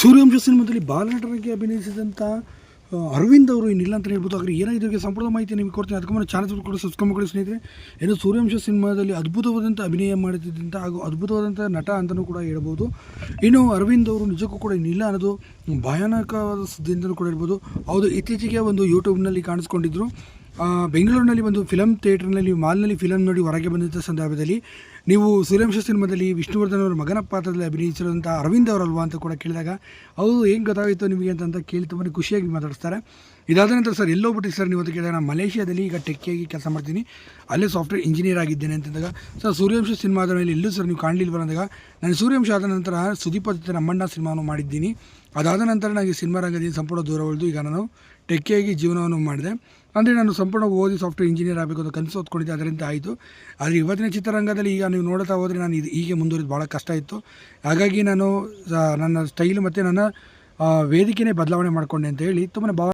ಸೂರ್ಯವಂಶ ಸಿನಿಮಾದಲ್ಲಿ ಬಾಲನಟರಾಗಿ ಅಭಿನಯಿಸಿದಂಥ ಅರವಿಂದ್ ಅವರು ಇನ್ನಿಲ್ಲ ಅಂತ ಹೇಳ್ಬೋದು. ಆದರೆ ಏನಾಗಿದೆ ಇದಕ್ಕೆ ಸಂಪೂರ್ಣ ಮಾಹಿತಿ ನಿಮಗೆ ಕೊಡ್ತೀನಿ. ಅದಕ್ಕೆ ಮುನ್ನ ಚಾನಲ್ ಕೂಡ ಸಬ್ಸ್ಕ್ರೈಬ್ ಮಾಡಿ ಸ್ನೇಹಿತರೆ. ಏನು ಸೂರ್ಯವಂಶ ಸಿನಿಮಾದಲ್ಲಿ ಅದ್ಭುತವಾದಂಥ ಅಭಿನಯ ಮಾಡುತ್ತಿದ್ದಂಥ ಹಾಗೂ ಅದ್ಭುತವಾದಂಥ ನಟ ಅಂತಲೂ ಕೂಡ ಹೇಳ್ಬೋದು. ಇನ್ನು ಅರವಿಂದ್ ಅವರು ನಿಜಕ್ಕೂ ಕೂಡ ಇನ್ನಿಲ್ಲ ಅನ್ನೋದು ಭಯಾನಕವಾದ ಸುದ್ದಿ ಕೂಡ ಹೇಳ್ಬೋದು. ಹೌದು ಇತ್ತೀಚೆಗೆ ಒಂದು ಯೂಟ್ಯೂಬ್ನಲ್ಲಿ ಕಾಣಿಸ್ಕೊಂಡಿದ್ರು. ಆ, ಬೆಂಗಳೂರಿನಲ್ಲಿ ಒಂದು ಫಿಲಮ್ ಥಿಯೇಟರ್ನಲ್ಲಿ, ಮಾಲ್ನಲ್ಲಿ ಫಿಲಮ್ ನೋಡಿ ಹೊರಗೆ ಬಂದಂಥ ಸಂದರ್ಭದಲ್ಲಿ ನೀವು ಸೂರ್ಯವಂಶ ಸಿನಿಮಾದಲ್ಲಿ ವಿಷ್ಣುವರ್ಧನ್ ಅವರ ಮಗನ ಪಾತ್ರದಲ್ಲಿ ಅಭಿನಯಿಸಿರುವಂಥ ಅರವಿಂದ್ ಅವರಲ್ವಾ ಅಂತ ಕೂಡ ಕೇಳಿದಾಗ ಅವರು ಏನು ಗೊತ್ತಾಯಿತು ನಿಮಗೆ ಅಂತ ಕೇಳಿ ತುಂಬಾ ಖುಷಿಯಾಗಿ ಮಾತಾಡಿಸ್ತಾರೆ. ಇದಾದ ನಂತರ ಸರ್ ಎಲ್ಲೋಗ್ಬಿಟ್ಟು ಸರ್ ನೀವು ಅಂತ ಕೇಳಿದಾಗ, ನಾನು ಮಲೇಷಿಯಾದಲ್ಲಿ ಈಗ ಟೆಕ್ಕಿಯಾಗಿ ಕೆಲಸ ಮಾಡ್ತೀನಿ, ಅಲ್ಲೇ ಸಾಫ್ಟ್ವೇರ್ ಇಂಜಿನಿಯರ್ ಆಗಿದ್ದೇನೆ ಅಂತಂದಾಗ ಸರ್, ಸೂರ್ಯವಂಶ ಸಿನಿಮಾ ಆದ ಮೇಲೆ ಎಲ್ಲೂ ಸರ್ ನೀವು ಕಾಣಲಿಲ್ಲ ಅಂದಾಗ, ನಾನು ಸೂರ್ಯವಂಶ ಆದ ನಂತರ ಸುದೀಪ್ ಜೊತೆ ನಮ್ಮಣ್ಣ ಸಿನಿಮಾವನ್ನು ಮಾಡಿದ್ದೀನಿ, ಅದಾದ ನಂತರ ನನಗೆ ಸಿನಿಮಾ ರಂಗದಿಂದ ಸಂಪೂರ್ಣ ದೂರ ಉಳಿದು, ಈಗ ನಾನು ಟೆಕ್ಕಿಯಾಗಿ ಜೀವನವನ್ನು ಮಾಡಿದೆ. ಅಂದರೆ ನಾನು ಸಂಪೂರ್ಣ ಓದಿ ಸಾಫ್ಟ್ವೇರ್ ಇಂಜಿನಿಯರ್ ಆಗಬೇಕು ಅಂತ ಕನಸು ಹೊತ್ಕೊಂಡಿದ್ದೆ. ಅದರಿಂದ ಆಯಿತು. ಆದರೆ ಇವತ್ತಿನ ಚಿತ್ರರಂಗದಲ್ಲಿ ಈಗ ನೀವು ನೋಡ್ತಾ ಹೋದರೆ ನಾನು ಇದು ಹೀಗೆ ಮುಂದುವರಿದು ಭಾಳ ಕಷ್ಟ ಇತ್ತು. ಹಾಗಾಗಿ ನಾನು ನನ್ನ ಸ್ಟೈಲ್ ಮತ್ತು ನನ್ನ ವೇದಿಕೆನೇ ಬದಲಾವಣೆ ಮಾಡಿಕೊಂಡೆ ಅಂತ ಹೇಳಿ ತುಂಬಾ ಭಾವ